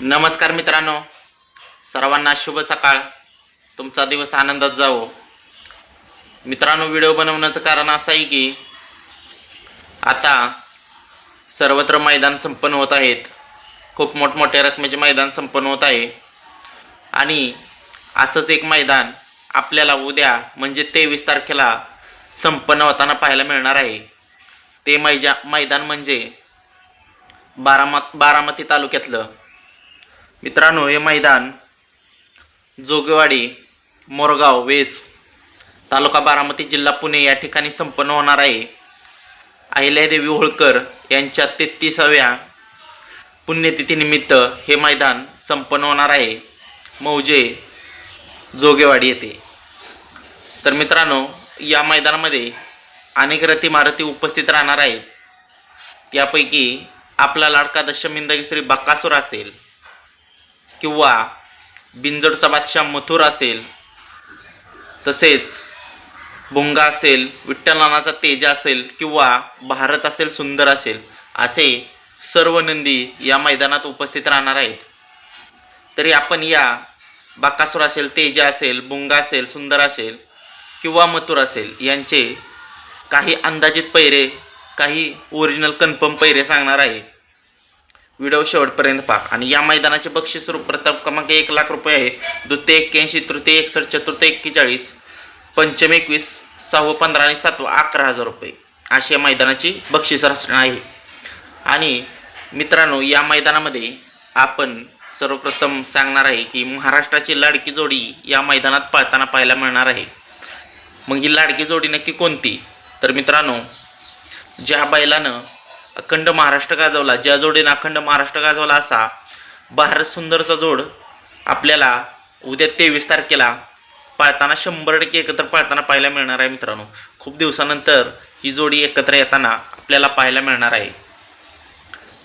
नमस्कार मित्रांनो. सर्वांना शुभ सकाळ. तुमचा दिवस आनंदात जावो. मित्रांनो व्हिडिओ बनवण्याचं कारण असं आहे की आता सर्वत्र मैदान संपन्न होत आहेत. खूप मोठमोठ्या रकमेचे मैदान संपन्न होत आहे. आणि असंच एक मैदान आपल्याला उद्या म्हणजे तेवीस तारखेला संपन्न होताना पाहायला मिळणार आहे. ते मैजा मैदान म्हणजे बारामत बारामती तालुक्यातलं मित्रांनो हे मैदान जोगेवाडी मोरगाव वेस तालुका बारामती जिल्हा पुणे या ठिकाणी संपन्न होणार आहे. अहिल्यादेवी होळकर यांच्या तेहतीसाव्या पुण्यतिथीनिमित्त हे मैदान संपन्न होणार आहे. मौजे जोगेवाडी येथे. तर मित्रांनो या मैदानामध्ये अनेक रथी मारुती उपस्थित राहणार आहेत. त्यापैकी आपला लाडका दशमिंदगी श्री बक्कासूर असेल किंवा बिंजोडचा बादशाह मथुर असेल तसेच भुंगा असेल विठ्ठलनाचा तेजा असेल किंवा भारत असेल सुंदर असेल असे सर्व नंदी या मैदानात उपस्थित राहणार आहेत. तरी आपण या बाकासूर असेल तेजा असेल बुंगा असेल सुंदर असेल किंवा मथुर असेल यांचे काही अंदाजित पैरे काही ओरिजिनल कन्फर्म पैरे सांगणार आहे. व्हिडिओ शेवटपर्यंत पहा. आणि या मैदानाचे बक्षीस रूप प्रथम क्रमांक एक लाख रुपये आहे. द्वितीय एक्क्याऐंशी तृतीय एकसष्ट चतुर्थ एक्केचाळीस पंचम एकवीस सहावं पंधरा आणि सातवं अकरा हजार रुपये. अशी या मैदानाची बक्षीस रचना आहे. आणि मित्रांनो या मैदानामध्ये आपण सर्वप्रथम सांगणार आहे की महाराष्ट्राची लाडकी जोडी या मैदानात पळताना पाहायला मिळणार आहे. मग ही लाडकी जोडी नक्की कोणती? तर मित्रांनो ज्या बैलानं अखंड महाराष्ट्र गाजवला ज्या जोडीनं अखंड महाराष्ट्र गाजवला असा भारत सुंदरचा जोड आपल्याला उद्या तेवीस तारखेला पाळताना शंभर टक्के एकत्र पाळताना पाहायला मिळणार आहे मित्रांनो. खूप दिवसानंतर ही जोडी एकत्र येताना आपल्याला पाहायला मिळणार आहे.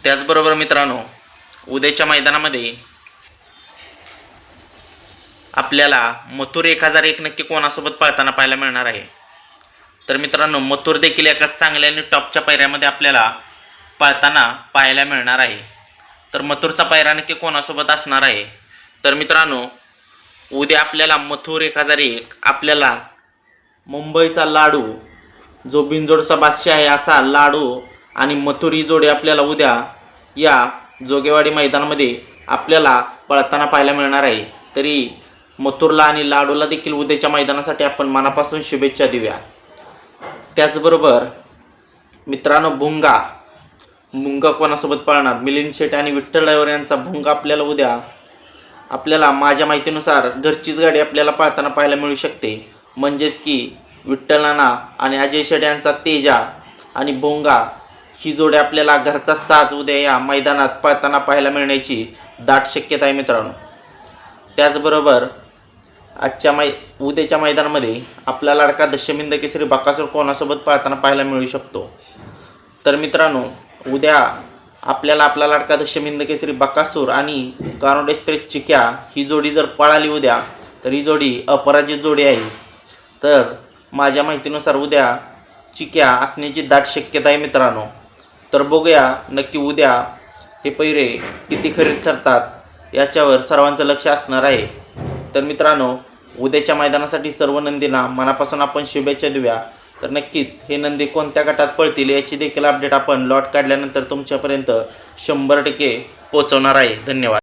त्याचबरोबर मित्रांनो उद्याच्या मैदानामध्ये आपल्याला मथुर एक हजार एक नक्की कोणासोबत पाळताना पाहायला मिळणार आहे. तर मित्रांनो मथुर देखील एका चांगल्या आणि टॉपच्या पायऱ्यामध्ये आपल्याला पाळताना पाहायला मिळणार आहे. तर मथुरचा पायरा नक्की कोणासोबत असणार आहे? तर मित्रांनो उद्या आपल्याला मथुर एक हजार एक आपल्याला मुंबईचा लाडू जो बिंजोडचा बादशाह आहे असा लाडू आणि मथुर ही जोडी आपल्याला उद्या या जोगेवाडी मैदानामध्ये आपल्याला पळताना पाहायला मिळणार आहे. तरी मथुरला आणि लाडूला देखील उद्याच्या मैदानासाठी आपण मनापासून शुभेच्छा देऊया. त्याचबरोबर मित्रांनो भुंगा. भुंगा कोणासोबत पळणार? मिलिंद शेट आणि विठ्ठल ड्रायव्हर यांचा भुंगा आपल्याला उद्या. आपल्याला माझ्या माहितीनुसार घरचीच गाडी आपल्याला पळताना पाहायला मिळू शकते. म्हणजेच की विठ्ठल नाना आणि अजय शेट यांचा तेजा आणि भोंगा ही जोडी आपल्याला घरचा साज उद्या या मैदानात पळताना पाहायला मिळण्याची दाट शक्यता आहे मित्रांनो. त्याचबरोबर आजच्या मै उद्याच्या मैदानामध्ये आपला लाडका दशमिंद केसरी बकासूर कोणासोबत पळताना पाहायला मिळू शकतो? तर मित्रांनो उद्या आपल्याला आपला लाडका दशमिंद केसरी बकासूर आणि गारोडेस्प्रेस चिक्या ही जोडी जर पळाली उद्या तर ही जोडी अपराजित जोडी आहे. तर माझ्या माहितीनुसार उद्या चिक्या असण्याची दाट शक्यता आहे मित्रांनो. तर बघूया नक्की उद्या हे पैरे किती खरेदी ठरतात याच्यावर सर्वांचं लक्ष असणार आहे. तर मित्रांनो उद्याच्या मैदानासाठी सर्व नंदींना मनापासून आपण शुभेच्छा देऊया. तर नक्कीच हे नंदी कोणत्या गटात पळतील याची देखील अपडेट आपण लॉट काढल्यानंतर तुमच्यापर्यंत शंभर टक्के पोचवणार आहे. धन्यवाद.